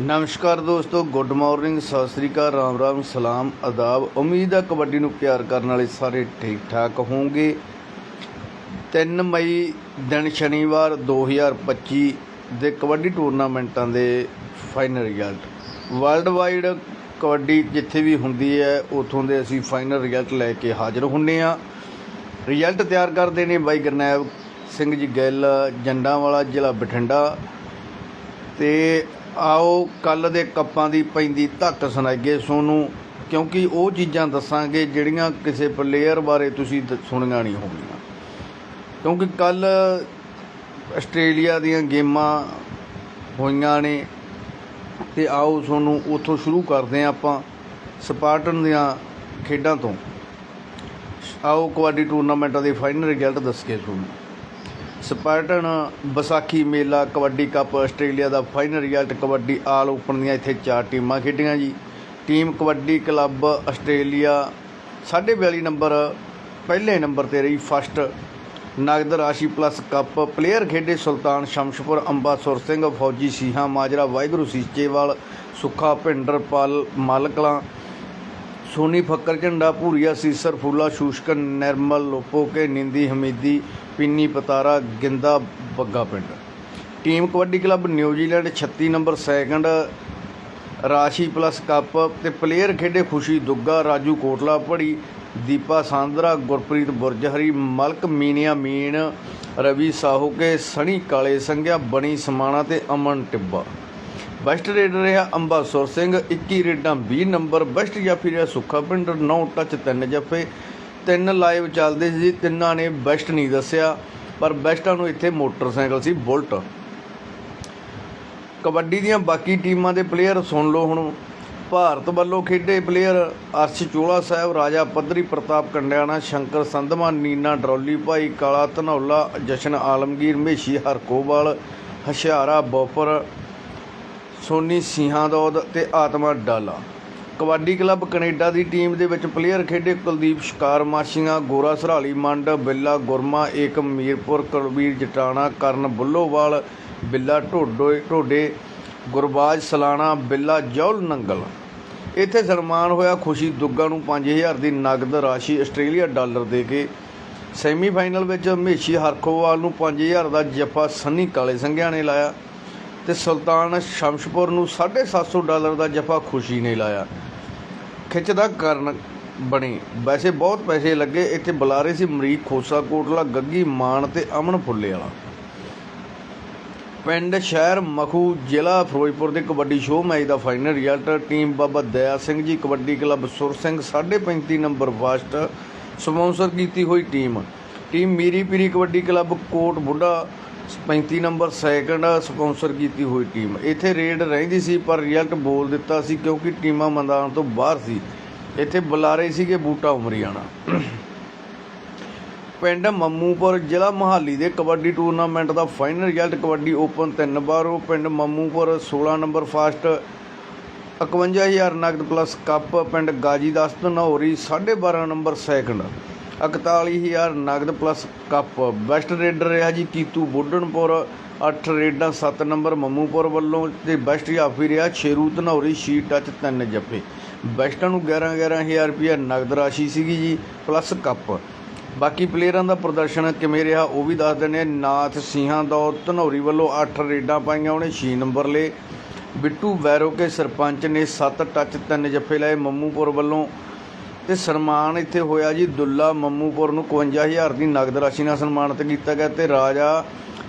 ਨਮਸਕਾਰ ਦੋਸਤੋ, good morning, Sat Sri ਅਕਾਲ, ਰਾਮ ਰਾਮ, ਸਲਾਮ ਆਦਾਬ ਉਮੀਦ ਹੈ ਕਬੱਡੀ ਨੂੰ ਪਿਆਰ ਕਰਨ ਵਾਲੇ ਸਾਰੇ ਠੀਕ ਠਾਕ ਹੋਵੋਗੇ 3 ਮਈ ਦਿਨ ਸ਼ਨੀਵਾਰ 2025 ਦੇ ਕਬੱਡੀ ਟੂਰਨਾਮੈਂਟਾਂ ਦੇ final result. World wide kabaddi ਜਿੱਥੇ ਵੀ ਹੁੰਦੀ ਹੈ, ਉਥੋਂ ਦੇ ਅਸੀਂ ਫਾਈਨਲ ਰਿਜ਼ਲਟ ਲੈ ਕੇ ਹਾਜ਼ਰ ਹੁੰਨੇ ਆ। ਰਿਜ਼ਲਟ ਤਿਆਰ ਕਰਦੇ ਨੇ ਬਾਈ ਗਰਨੈਬ ਸਿੰਘ ਜੀ ਗਿੱਲ ਜੰਡਾਂ ਵਾਲਾ ਜ਼ਿਲ੍ਹਾ ਬਠਿੰਡਾ। ਤੇ ਆਓ ਕੱਲ ਦੇ ਕੱਪਾਂ ਦੀ ਪੈਂਦੀ ਧੱਕ ਸੁਣਾਈਏ ਸੋਨੂੰ, ਕਿਉਂਕਿ ਉਹ ਚੀਜ਼ਾਂ ਦੱਸਾਂਗੇ ਜਿਹੜੀਆਂ ਕਿਸੇ ਪਲੇਅਰ ਬਾਰੇ ਤੁਸੀਂ ਦ- ਸੁਣੀਆਂ ਨਹੀਂ ਹੋਣਗੀਆਂ। ਕਿਉਂਕਿ ਕੱਲ ਆਸਟ੍ਰੇਲੀਆ ਦੀਆਂ ਗੇਮਾਂ ਹੋਈਆਂ ਨੇ। ਤੇ ਆਓ ਤੁਹਾਨੂੰ ਉੱਥੋਂ ਸ਼ੁਰੂ ਕਰਦੇ ਹਾਂ ਆਪਾਂ ਸਪਾਰਟਨ ਦੀਆਂ ਖੇਡਾਂ ਤੋਂ। ਆਓ, ਕਬੱਡੀ ਟੂਰਨਾਮੈਂਟਾਂ ਦੇ ਫਾਈਨਲ ਰਿਜ਼ਲਟ ਦੱਸ ਕੇ ਤੁਹਾਨੂੰ ਸਪਾਰਟਨ ਵਿਸਾਖੀ ਮੇਲਾ, ਕਬੱਡੀ ਕੱਪ, ਆਸਟ੍ਰੇਲੀਆ ਦਾ final result kabaddi all open ਦੀਆਂ ਇੱਥੇ ਚਾਰ ਟੀਮਾਂ ਖੇਡੀਆਂ ਜੀ। Team kabaddi club Australia 42 number, ਪਹਿਲੇ ਨੰਬਰ ਤੇ ਰਹੀ ਫਸਟ ਨਗਦ ਰਾਸ਼ੀ ਪਲੱਸ ਕੱਪ ਪਲੇਅਰ ਖੇਡੇ ਸੁਲਤਾਨ ਸ਼ਮਸ਼ਪੁਰ, ਅੰਬਾਸੁਰ ਸਿੰਘ, ਫੌਜੀ ਸੀਹਾ, ਮਾਜਰਾ, ਵਾਹਿਗੁਰੂ ਸੀਚੇਵਾਲ, ਸੁੱਖਾ, ਭਿੰਡਰਪਾਲ, ਮਾਲਕਲਾਂ, ਸੋਨੀ ਫੱਕਰ, ਝੰਡਾ ਭੂਰੀਆ, ਸੀਸਰ, ਫੂਲਾ, ਸ਼ੂਸ਼ਕ, ਨਿਰਮਲ, ਲੋਪੋਕੇ, ਨਿੰਦੀ, ਹਮੀਦੀ ਪਿੰਨੀ ਪਤਾਰਾ ਗਿੰਦਾ ਬੱਗਾ ਪਿੰਡ। Team kabaddi club New Zealand 36 number second, ਰਾਸ਼ੀ ਪਲੱਸ ਕੱਪ ਤੇ ਪਲੇਅਰ ਖੇਡੇ ਖੁਸ਼ੀ ਦੁੱਗਾ, ਰਾਜੂ ਕੋਟਲਾ ਪੜੀ ਦੀਪਾ ਸਾਂਦਰਾ, ਗੁਰਪ੍ਰੀਤ ਬੁਰਜਹਰੀ, ਮਲਕ ਮੀਨੀਆ ਮੀਨ, ਰਵੀ ਸਾਹੂਕੇ, ਸਣੀ ਕਾਲੇ ਸੰਘਿਆ, ਬਣੀ ਸਮਾਣਾ ਤੇ ਅਮਨ ਟਿੱਬਾ। ਬੈਸਟ ਰੇਡਰ ਰਿਹਾ ਅੰਬਾਸੁਰ ਸਿੰਘ 21 ਰੇਡਾਂ 20 ਨੰਬਰ, ਬੈਸਟ ਜਾਫੀ ਰਿਹਾ ਸੁੱਖਾ ਪਿੰਡ 9 ਟੱਚ 3 ਜੱਫੇ ਤਿੰਨ ਲਾਈਵ ਚੱਲਦੇ ਸੀ, ਤਿੰਨਾਂ ਨੇ ਬੈਸਟ ਨਹੀਂ ਦੱਸਿਆ, ਪਰ ਬੈਸਟਾਂ ਨੂੰ ਇੱਥੇ ਮੋਟਰਸਾਈਕਲ ਸੀ ਬੁਲਟ। ਕਬੱਡੀ ਦੀਆਂ ਬਾਕੀ ਟੀਮਾਂ ਦੇ ਪਲੇਅਰ ਸੁਣ ਲਓ ਹੁਣ। ਭਾਰਤ ਵੱਲੋਂ ਖੇਡੇ ਪਲੇਅਰ ਅਰਸ਼ ਚੋਲਾ ਸਾਹਿਬ, ਰਾਜਾ ਪੱਧਰੀ ਪ੍ਰਤਾਪ ਕੰਡਿਆਣਾ, ਸ਼ੰਕਰ ਸੰਧਮਾ, ਨੀਨਾ ਡਰੌਲੀ ਭਾਈ, ਕਾਲਾ ਧਨੌਲਾ, ਜਸ਼ਨ ਆਲਮਗੀਰ, ਮੇਸ਼ੀ ਹਰਕੋਵਾਲ, ਹਸ਼ਿਆਰਾ ਬੋਪਰ, ਸੋਨੀ ਸਿੰਘਾਂਦੌਦ ਤੇ ਆਤਮਾ ਡਾਲਾ। ਕਬੱਡੀ ਕਲੱਬ ਕੈਨੇਡਾ ਦੀ ਟੀਮ ਦੇ ਵਿੱਚ ਪਲੇਅਰ ਖੇਡੇ ਕੁਲਦੀਪ ਸ਼ਿਕਾਰ ਮਾਸ਼ੀਆਂ ਗੋਰਾ ਸਰਾਲੀ ਮੰਡ, ਬਿੱਲਾ ਗੁਰਮਾ, ਏਕਮ ਮੀਰਪੁਰ, ਕੁਲਵੀਰ ਜਟਾਣਾ, ਕਰਨ ਬੁੱਲੋਵਾਲ, ਬਿੱਲਾ ਢੋਡੋਏ ਢੋਡੇ, ਗੁਰਬਾਜ ਸਲਾਣਾ, ਬਿੱਲਾ ਜੌਲ ਨੰਗਲ। ਇੱਥੇ ਸਨਮਾਨ ਹੋਇਆ ਖੁਸ਼ੀ ਦੁੱਗਾ ਨੂੰ 5000 ਦੀ ਨਗਦ ਰਾਸ਼ੀ ਆਸਟ੍ਰੇਲੀਆ ਡਾਲਰ ਦੇ ਕੇ। ਸੈਮੀਫਾਈਨਲ ਵਿੱਚ ਹਮੇਸ਼ੀ ਹਰਖੋਵਾਲ ਨੂੰ 5000 ਦਾ ਜੱਫਾ ਸੰਨੀ ਕਾਲੇ ਸੰਘਿਆ ਨੇ ਲਾਇਆ ਤੇ ਸੁਲਤਾਨ ਸ਼ਮਸ਼ਪੁਰ ਨੂੰ 750 ਡਾਲਰ ਦਾ ਜਫਾ ਖੁਸ਼ੀ ਨੇ ਲਾਇਆ। ਖਿੱਚ ਦਾ ਕਾਰਨ ਬਣੀ। ਵੈਸੇ ਬਹੁਤ ਪੈਸੇ ਲੱਗੇ ਇੱਥੇ ਬੁਲਾਰੇ ਸੀ ਮਰੀਕ ਖੋਸਾ, ਕੋਟਲਾ, ਗੱਗੀ, ਮਾਨ ਤੇ ਅਮਨ ਫੁੱਲੇ ਵਾਲਾ। ਪਿੰਡ, ਸ਼ਹਿਰ, ਮਖੂ, ਜ਼ਿਲ੍ਹਾ ਫਿਰੋਜ਼ਪੁਰ ਦੇ ਕਬੱਡੀ ਸ਼ੋਅ ਮੈਚ ਦਾ final result team Baba Daya Singh ji, kabaddi club ਸੁਰ ਸਿੰਘ 35 ਨੰਬਰ ਫਸਟ ਸਪਾਂਸਰ ਕੀਤੀ ਹੋਈ team. Team Miri Piri kabaddi club Kot Buddha 35 number second sponsor ਕੀਤੀ ਹੋਈ ਟੀਮ। ਇੱਥੇ ਰੇਡ ਰਹਿੰਦੀ ਸੀ, ਪਰ ਰਿਜ਼ਲਟ ਬੋਲ ਦਿੱਤਾ ਸੀ ਕਿਉਂਕਿ ਟੀਮਾਂ ਮੈਦਾਨ ਤੋਂ ਬਾਹਰ ਸੀ। ਇੱਥੇ ਬੁਲਾਰੇ ਸੀਗੇ ਬੂਟਾ ਉਮਰੀਆਣਾ ਪਿੰਡ ਮੰਮੂਪੁਰ ਜ਼ਿਲ੍ਹਾ ਮੋਹਾਲੀ ਦੇ ਕਬੱਡੀ ਟੂਰਨਾਮੈਂਟ ਦਾ ਫਾਈਨਲ ਰਿਜ਼ਲਟ ਕਬੱਡੀ ਓਪਨ ਤਿੰਨ ਵਾਰ ਉਹ ਪਿੰਡ ਮੰਮੂਪੁਰ 16 ਨੰਬਰ ਫਾਸਟ 51000 ਨਗਦ ਪਲੱਸ ਕੱਪ ਪਿੰਡ ਗਾਜੀਦਾਸ ਧਨੌਰੀ 12.5 ਨੰਬਰ ਸੈਕੰਡ 41000 ਨਗਦ ਪਲੱਸ ਕੱਪ ਬੈਸਟ ਰੇਡਰ ਰਿਹਾ ਜੀ ਕੀਤੂ ਬੁੱਢਣਪੁਰ। 8 ਰੇਡਾਂ 7 ਨੰਬਰ ਮੰਮੂਪੁਰ ਵੱਲੋਂ ਤੇ ਬੈਸਟ ਜਾਫੀ ਰਿਹਾ। ਛੇਰੂ ਧਨੌਰੀ ਸ਼ੀ ਟੱਚ 3 ਜੱਫੇ। ਬੈਸਟਾਂ ਨੂੰ 11 11000 ਰੁਪਏ ਨਗਦ ਰਾਸ਼ੀ ਸੀਗੀ ਜੀ ਪਲੱਸ ਕੱਪ ਬਾਕੀ ਪਲੇਅਰਾਂ ਦਾ ਪ੍ਰਦਰਸ਼ਨ ਕਿਵੇਂ ਰਿਹਾ, ਉਹ ਵੀ ਦੱਸ ਦਿੰਦੇ ਹਾਂ। ਨਾਥ ਸਿੰਘਾਂ ਦਾ ਧਨੌਰੀ ਵੱਲੋਂ 8 ਰੇਡਾਂ ਪਾਈਆਂ ਉਹਨੇ 6 ਨੰਬਰ ਲਏ। ਬਿੱਟੂ ਵੈਰੋ ਕੇ ਸਰਪੰਚ ਨੇ 7 ਟੱਚ 3 ਜੱਫੇ ਲਏ। ਮੰਮੂਪੁਰ ਵੱਲੋਂ ਤੇ ਸਨਮਾਨ ਇੱਥੇ ਹੋਇਆ ਜੀ ਦੁੱਲਾ ਮੰਮੂਪੁਰ ਨੂੰ 51000 ਦੀ ਨਗਦ ਰਾਸ਼ੀ ਨਾਲ ਸਨਮਾਨਿਤ ਕੀਤਾ ਗਿਆ ਤੇ ਰਾਜਾ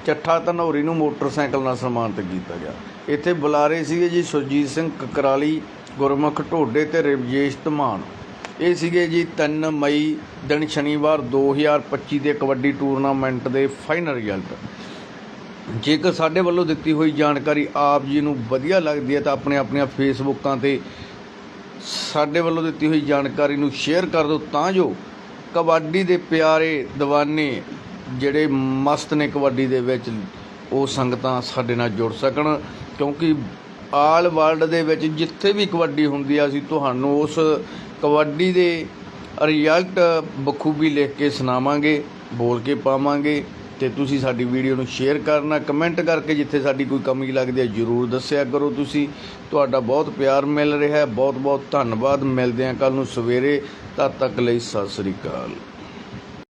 ਚੱਠਾ ਧਨੌਰੀ ਨੂੰ ਮੋਟਰਸਾਈਕਲ ਨਾਲ ਸਨਮਾਨਿਤ ਕੀਤਾ ਗਿਆ। ਇੱਥੇ ਬੁਲਾਰੇ ਸੀਗੇ ਜੀ ਸੁਰਜੀਤ ਸਿੰਘ ਕਕਰਾਲੀ, ਗੁਰਮੁਖ ਢੋਡੇ ਤੇ ਰਵਜੇਸ਼ ਧਮਾਨ। ਇਹ ਸੀਗੇ ਜੀ 3 ਮਈ ਦਿਨ ਸ਼ਨੀਵਾਰ 2025 ਦੇ ਕਬੱਡੀ ਟੂਰਨਾਮੈਂਟ ਦੇ ਫਾਈਨਲ ਰਿਜ਼ਲਟ। ਜੇਕਰ ਸਾਡੇ ਵੱਲੋਂ ਦਿੱਤੀ ਹੋਈ ਜਾਣਕਾਰੀ ਆਪ ਜੀ ਨੂੰ ਵਧੀਆ ਲੱਗਦੀ ਹੈ ਤਾਂ ਆਪਣੇ ਆਪਣੀਆਂ ਫੇਸਬੁੱਕਾਂ ਤੇ ਸਾਡੇ ਵੱਲੋਂ ਦਿੱਤੀ ਹੋਈ ਜਾਣਕਾਰੀ ਨੂੰ ਸ਼ੇਅਰ ਕਰ ਦਿਓ ਤਾਂ ਜੋ ਕਬੱਡੀ ਦੇ ਪਿਆਰੇ ਦੀਵਾਨੇ ਜਿਹੜੇ ਮਸਤ ਨੇ ਕਬੱਡੀ ਦੇ ਵਿੱਚ, ਉਹ ਸੰਗਤਾਂ ਸਾਡੇ ਨਾਲ ਜੁੜ ਸਕਣ। ਕਿਉਂਕਿ ਆਲ ਵਰਲਡ ਦੇ ਵਿੱਚ ਜਿੱਥੇ ਵੀ ਕਬੱਡੀ ਹੁੰਦੀ ਆ, ਅਸੀਂ ਤੁਹਾਨੂੰ ਉਸ ਕਬੱਡੀ ਦੇ ਰਿਜ਼ਲਟ ਬਖੂਬੀ ਲਿਖ ਕੇ ਸੁਣਾਵਾਂਗੇ, ਬੋਲ ਕੇ ਪਾਵਾਂਗੇ। ਤੇ ਤੁਸੀਂ ਸਾਡੀ ਵੀਡੀਓ ਨੂੰ ਸ਼ੇਅਰ ਕਰਨਾ, ਕਮੈਂਟ ਕਰਕੇ ਜਿੱਥੇ ਸਾਡੀ ਕੋਈ ਕਮੀ ਲੱਗਦੀ ਹੈ, ਜਰੂਰ ਦੱਸਿਆ ਕਰੋ ਤੁਸੀਂ। ਤੁਹਾਡਾ ਬਹੁਤ ਪਿਆਰ ਮਿਲ ਰਿਹਾ ਹੈ ਬਹੁਤ ਬਹੁਤ ਧੰਨਵਾਦ। ਮਿਲਦੇ ਹਾਂ ਕੱਲ ਨੂੰ ਸਵੇਰੇ। ਤਦ ਤੱਕ ਲਈ ਸਤਿ ਸ੍ਰੀ ਅਕਾਲ।